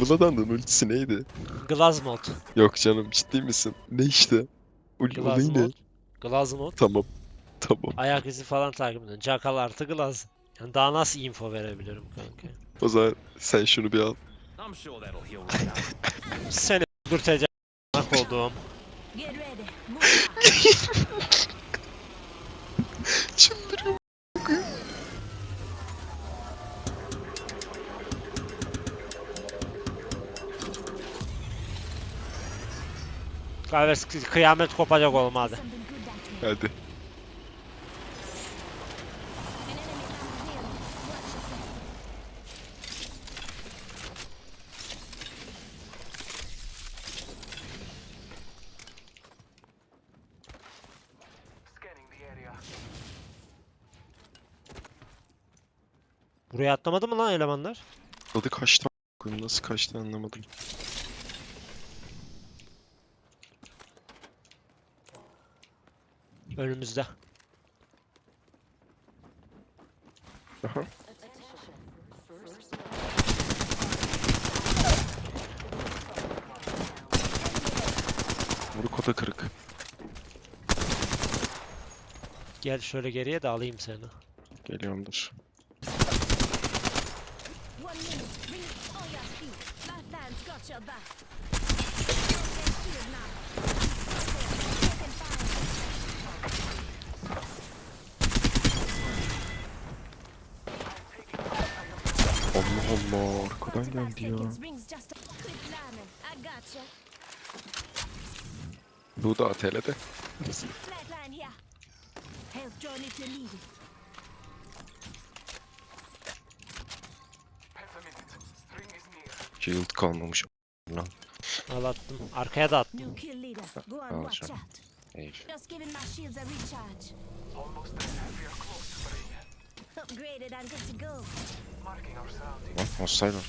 Bloodhound'un ultisi neydi? Glazmod. Yok canım ciddi misin? Ne işte? Ul olayı ne? Glazmod. Glazmod. Tamam. Tamam. Ayak izi falan takip edin. Jackal artı Glaz. Yani daha nasıl info verebilirim kanka? O zaman sen şunu bir al. I'm sure that'll heal right out. Seni dürteceğim. Koduğum. Get ready. Move out. Kahvesi kıyamet kopacak oğlum hadi. Buraya atlamadı mı lan elemanlar? Adı kaçtı Nasıl kaçtı anlamadım. Önümüzde. Aha. Vuruk oda kırık. Gel şöyle geriye de alayım seni. Geliyorumdur. One minute. Bring all your speed. Lifelines got your back. Their shield now. Taking fire. Allah Allah arkadan geldi ya. Bu da ATL'de. Shield kalmamış. Lan. Al attım. Arkaya da attım. New kill leader. Go on, I'll watch try. out. Ey. Just giving my shields a recharge. Almost there. We are close to the ring. Upgraded and good to go. Lan hostile var.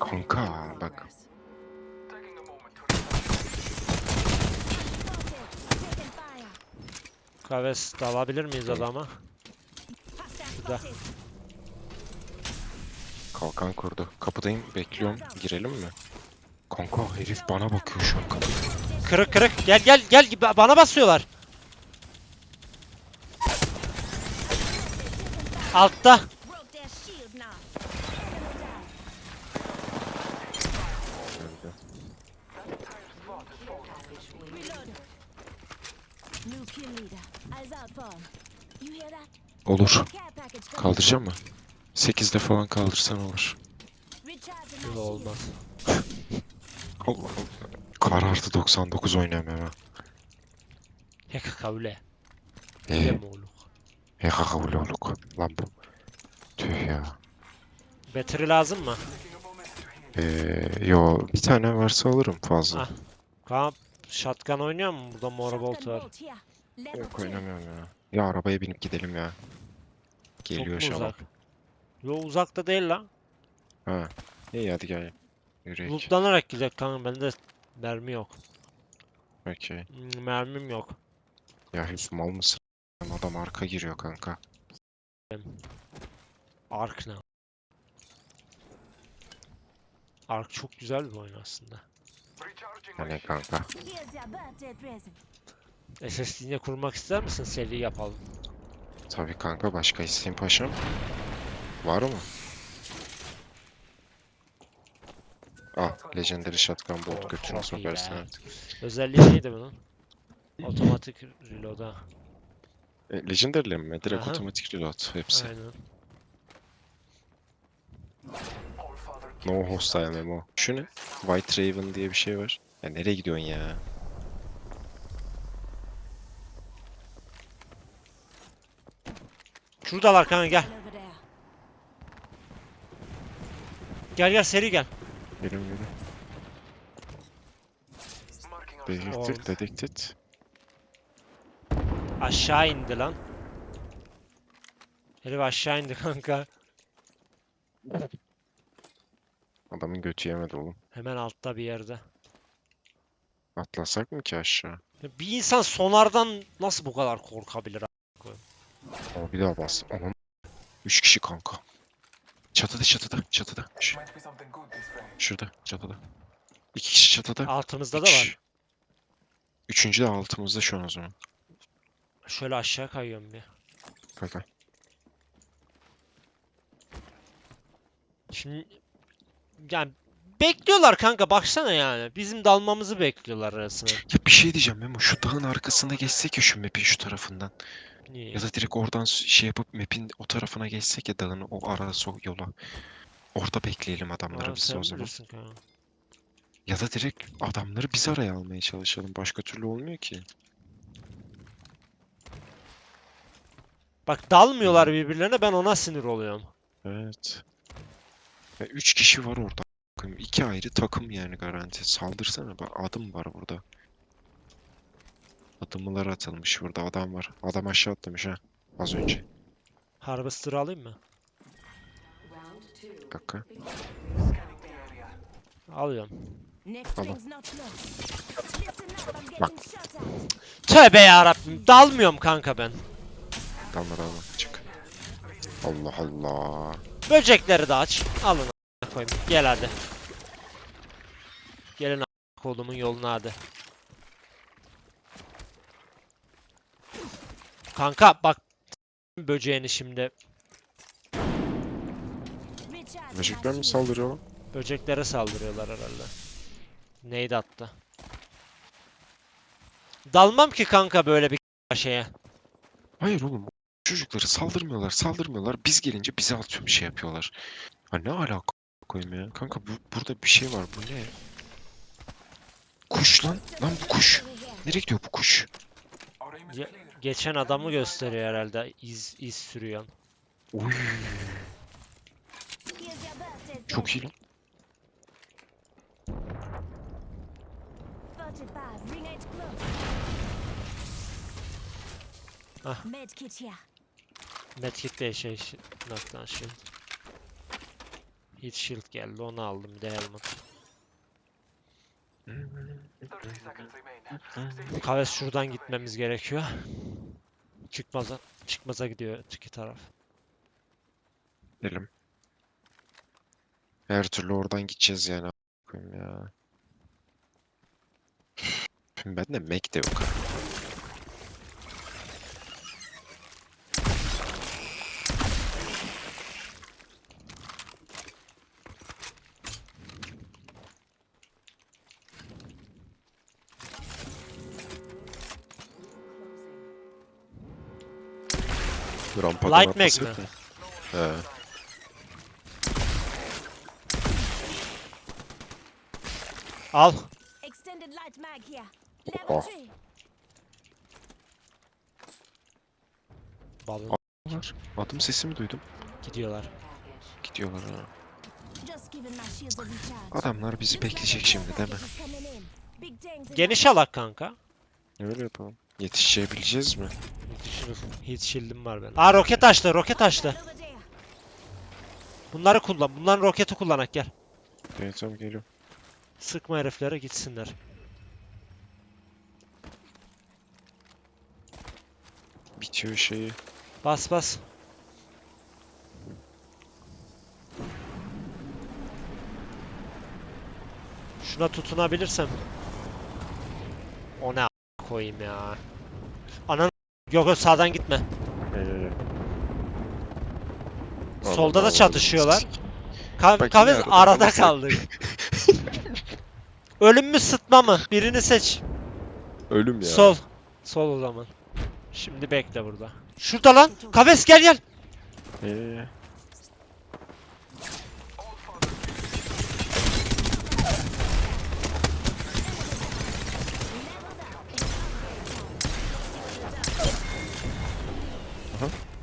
Kanka bak. De alabilir miyiz adama? Spotted. Kalkan kurdu. Kapıdayım bekliyorum. Girelim mi? Kanka herif bana bakıyor şu an kapıda. Kırık kırık. Gel gel gel. Ba- Bana basıyorlar. That? Olur. Kaldıracağım mı? 8'de falan kaldırsan olur. Yok olmaz. Allah Allah. Karartı 99 oynuyorum hemen. Hek kavle. Eee. Yem oğlum. He kakavloluk. Lan bu. Tüh ya. Battery lazım mı? Eee yo bir tane varsa alırım fazla. Ah, Kaan shotgun oynuyor mu? Burada mor bolt var. Yok oynamıyorum ya. Ya arabaya binip gidelim ya. Çok Geliyor mu an. uzak? Yo uzakta değil lan. Ha. İyi hadi gel. Yürüyek. Lootlanarak gidecek kanka bende mermi yok. Okey. Hmm, Mermim yok. Ya Hüsnü mal mısın? Adam arka giriyor kanka. Ark ne? Ark çok güzel bir oyun aslında. Hani kanka. SSD'ne kurmak ister misin? Seri yapalım. Tabii kanka başka isteğin paşam. Var mı? Ah, Legendary Shotgun Bolt iyi sokarsın artık. Özelliği neydi bunun? Otomatik reload'a. E, Legendary'le mi? Direkt Aha. otomatik reload hepsi. Aynen. No hostile memo. Şu ne? White Raven diye bir şey var. Ya nereye gidiyorsun ya? Şuradalar kanka gel. Gel gel seri gel. Gelin gelin. Detected, detected. Aşağı indi lan. Herif aşağı indi kanka. Adamın götü yemedi oğlum. Hemen altta bir yerde. Atlasak mı ki aşağı? Ya Bir insan sonardan nasıl bu kadar korkabilir? a- Ama bir daha bas. Aman. Üç kişi kanka. Çatıda çatıda çatıda. Ş- Might be something good this way. şurada çatıda. İki kişi çatıda. Altımızda da üç- var. Üçüncü de altımızda şu an o zaman. Şöyle aşağı kayıyorum bir. Kanka. Şimdi yani bekliyorlar kanka baksana yani. Bizim dalmamızı bekliyorlar arasına. Ya bir şey diyeceğim Memo. Şu dağın arkasına geçsek ya şu map'in şu tarafından. Niye? Ya da direkt oradan şey yapıp map'in o tarafına geçsek ya dağın o arada so yola. Orada bekleyelim adamları Aa, biz o zaman. Ya da direkt adamları biz araya almaya çalışalım. Başka türlü olmuyor ki. Bak dalmıyorlar birbirlerine ben ona sinir oluyorum. Evet. Ya üç kişi var orada. İki ayrı takım yani garanti. Saldırsana bak adım var burada. Adımlar atılmış burada adam var. Adam aşağı atlamış ha. Az önce. Harvester'ı alayım mı? Bir dakika. Alıyorum. I'm Bak. Tövbe yarabbim dalmıyorum kanka ben. Damla damla çık. Allah Allah. Böcekleri de aç. Alın koyayım. Gel hadi. Gelin kolumun yoluna hadi. Kanka bak böceğini şimdi. Böcekler mi saldırıyor lan? Böceklere saldırıyorlar herhalde. Neydi attı? Dalmam ki kanka böyle bir şeye. Hayır oğlum. Çocukları saldırmıyorlar, saldırmıyorlar. Biz gelince bize atıyor bir şey yapıyorlar. Ha ne alaka koyayım ya? Kanka bu, burada bir şey var. Bu ne? Kuş lan. Lan bu kuş. Nereye gidiyor bu kuş? Clear. Geçen adamı gösteriyor herhalde iz iz sürüyor. Oy, çok iyi lan. 45, ring ain't close. Ah. Medkit here. Medkit de şey naktan shield. Heat shield geldi onu aldım bir de helmet. 30 seconds remain. Safety Kaves şuradan gitmemiz gerekiyor. Çıkmaza çıkmaza gidiyor öteki taraf. Gidelim. Her türlü oradan gideceğiz yani. ya. Ben de Mac de yok. Rampadan Light Mac mi? He. Al. Extended light mag here. Level Oh. 3. Balon Var. Adım sesimi duydum. gidiyorlar. Gidiyorlar ha. Just giving my shields a recharge. Adamlar bizi bekleyecek şimdi değil mi? Big in Geniş alak kanka. Öyle yapalım. Yetişebileceğiz mi? Düşünür. Heat shield'im var benim. Aa roket açtı, roket açtı. Bunları kullan. Bunların roketi kullanak gel. Evet tamam geliyorum. Sıkma heriflere gitsinler. Bitiyor şeyi. Bas bas. Şuna tutunabilirsem. O ne koyayım ya. Yok yok sağdan gitme. Ee, Solda da çatışıyorlar. Ka Bak yine arada arada kaldık. Ölüm mü sıtma mı? Birini seç. Ölüm ya. Sol. Sol o zaman. Şimdi bekle burada. Şurada lan. Kavez gel gel. Ee,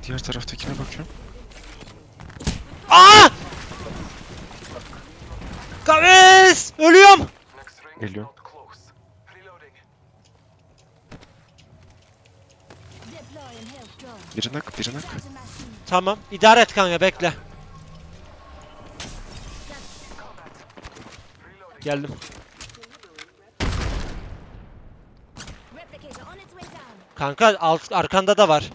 diğer taraftakine bakıyorum. Aa! Kavez! Ölüyorum. Next ring is Geliyor. not close. Reloading. Deploying health drone. Bir nak, bir nak. Charging my shield. Tamam. idare et kanka bekle. Geldim. Kanka alt arkanda da var.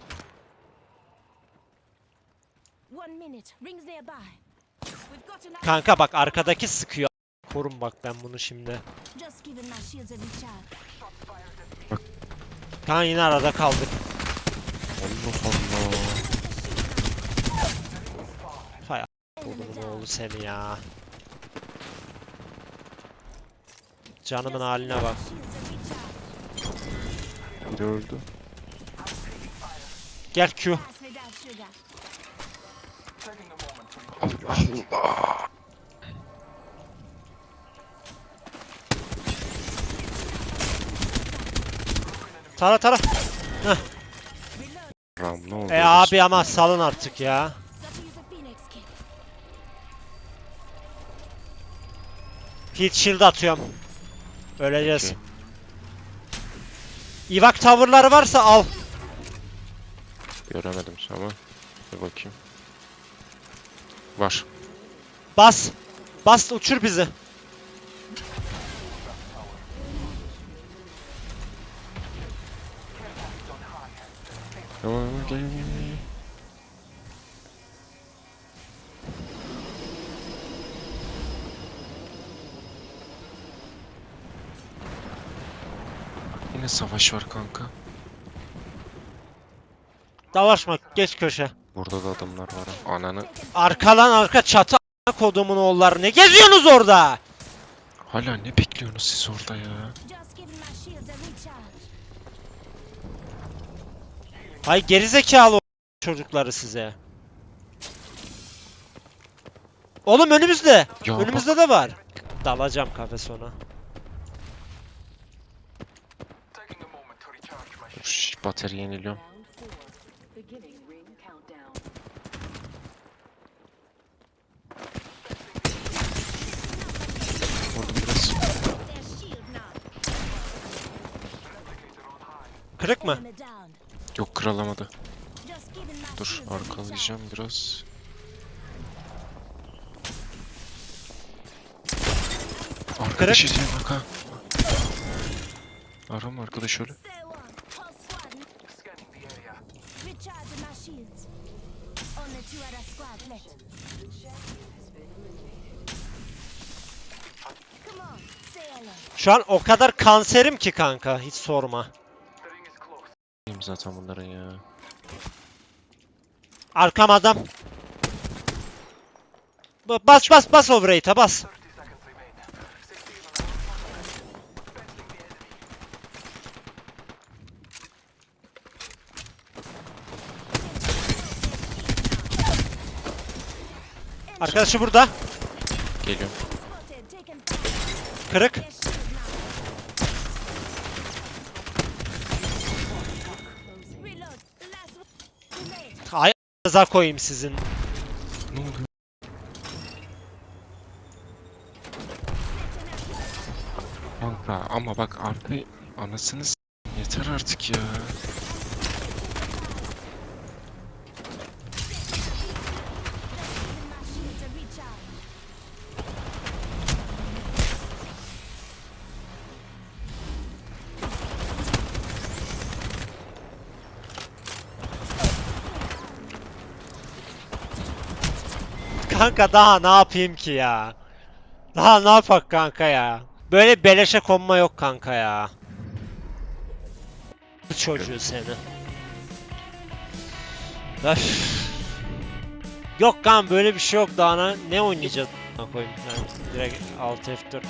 Kanka bak arkadaki sıkıyor. Korun bak ben bunu şimdi. Just giving my shields a recharge. Kan yine arada kaldık. Allah Allah. Hay Oğlum oldu seni ya. Canımın haline bak. Öldü. Gel Q. Allah. Tara tara. Ram ne oldu? E abi ama salın artık ya. Heat shield atıyorum. Öleceğiz. Okey. İvak tavırları varsa al. Göremedim ama. Bir bakayım. Var. Bas. Bas uçur bizi. Yine savaş var kanka. Davaşma geç köşe. Burada da adamlar var. ha. Ananı. Arka lan arka çatı a**a kodumun oğulları ne geziyorsunuz orada? Hala ne bekliyorsunuz siz orada ya? Just giving my shields a recharge. Hay gerizekalı o- çocukları size. Oğlum önümüzde. Ya Önümüzde de var. Dalacağım kafes ona. Şş, batarya yeniliyorum. Kırık mı? Yok my Dur arkalayacağım biraz. Arkadaş izliyor bak ha. Aram arkadaş öyle. Şu an o kadar kanserim ki kanka hiç sorma. Benim zaten bunların ya. Arkam adam. Ba- Bas bas bas overrate'a bas. 30 seconds remain. 16 on our Fencing the enemy. Arkadaşı burada. Geliyorum. Kırık. A**ınıza koyayım sizin. Ne oluyor? Kanka ama bak arka anasını yeter artık ya. Kanka daha ne yapayım ki ya? Daha ne yapak kanka ya? Böyle beleşe konma yok kanka ya. Bu çocuğu seni. Öf. Yok kan böyle bir şey yok daha ne, ne oynayacağız? koyayım direkt alt F4.